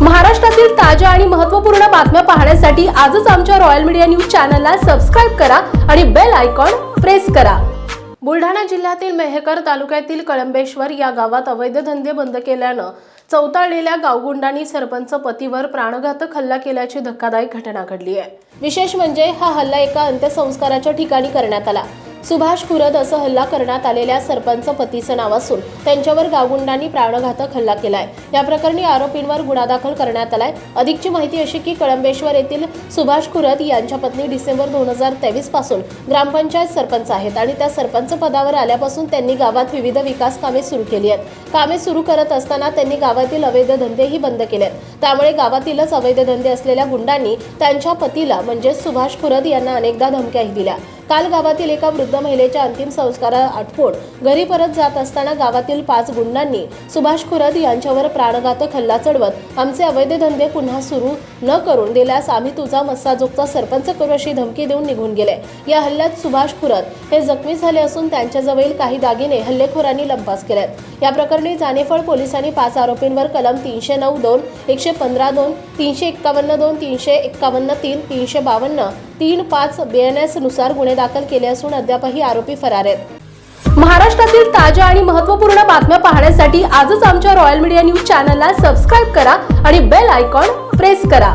महाराष्ट्रातील ताज्या आणि महत्त्वपूर्ण बातम्या पाहण्यासाठी आजच आमच्या रॉयल मीडिया न्यूज चॅनलला सबस्क्राईब करा आणि बेल आयकॉन प्रेस करा. बुलढाणा जिल्ह्यातील मेहकर तालुक्यातील कळंबेश्वर या गावात अवैध धंदे बंद केल्यानं चौताळलेल्या गावगुंडांनी सरपंच पतीवर प्राणघातक हल्ला केल्याची धक्कादायक घटना घडली आहे. विशेष म्हणजे हा हल्ला एका अंत्यसंस्काराच्या ठिकाणी करण्यात आला. सुभाष खुरद असं हल्ला करण्यात आलेल्या सरपंच पतीचं नाव असून त्यांच्यावर गावगुंडांनी प्राणघातक हल्ला केलाय. या प्रकरणी आरोपींवर गुन्हा दाखल करण्यात आलाय. अधिकची माहिती अशी की कळंबेश्वर येथील सुभाष खुरद यांच्या पत्नी डिसेंबर दोन हजार तेवीसपासून ग्रामपंचायत सरपंच आहेत आणि त्या सरपंच पदावर आल्यापासून त्यांनी गावात विविध विकास कामे सुरू केली आहेत. कामे सुरू करत असताना त्यांनी गावातील अवैध धंदेही बंद केले आहेत त्यामुळे गावातीलच अवैध धंदे असलेल्या गुंडांनी त्यांच्या पतीला म्हणजे सुभाष खुरद यांना अनेकदा धमक्याही दिल्या. काल गावातील एका वृद्ध महिलेच्या अंतिम संस्कारा आटपून घरी परत जात असताना गावातील पाच गुंडांनी सुभाष खुरद यांच्यावर प्राणघातक हल्ला चढवत आमचे अवैध धंदे पुन्हा सुरू न करून दिल्यास आम्ही तुझा मस्साजोगचा सरपंच करू अशी धमकी देऊन निघून गेले. या हल्ल्यात सुभाष खुरद हे जखमी झाले असून त्यांच्याजवळील काही दागिने हल्लेखोरांनी लंपास केलेत. या प्रकरणी जानेफळ पोलिसांनी पाच आरोपींवर कलम तीनशे नऊ दोन एकशे पंधरा दोन तीनशे एक्कावन्न दोन तीनशे एक्कावन्न तीन तीनशे बावन्न तीन पाच बीएनएसनुसार गुन्हे दाखल केले असून अद्यापही आरोपी फरार आहेत. महाराष्ट्रातील ताज्या आणि महत्त्वपूर्ण बातम्या पाहण्यासाठी आजच आमच्या रॉयल मीडिया न्यूज चॅनलला सबस्क्राईब करा आणि बेल आयकॉन प्रेस करा.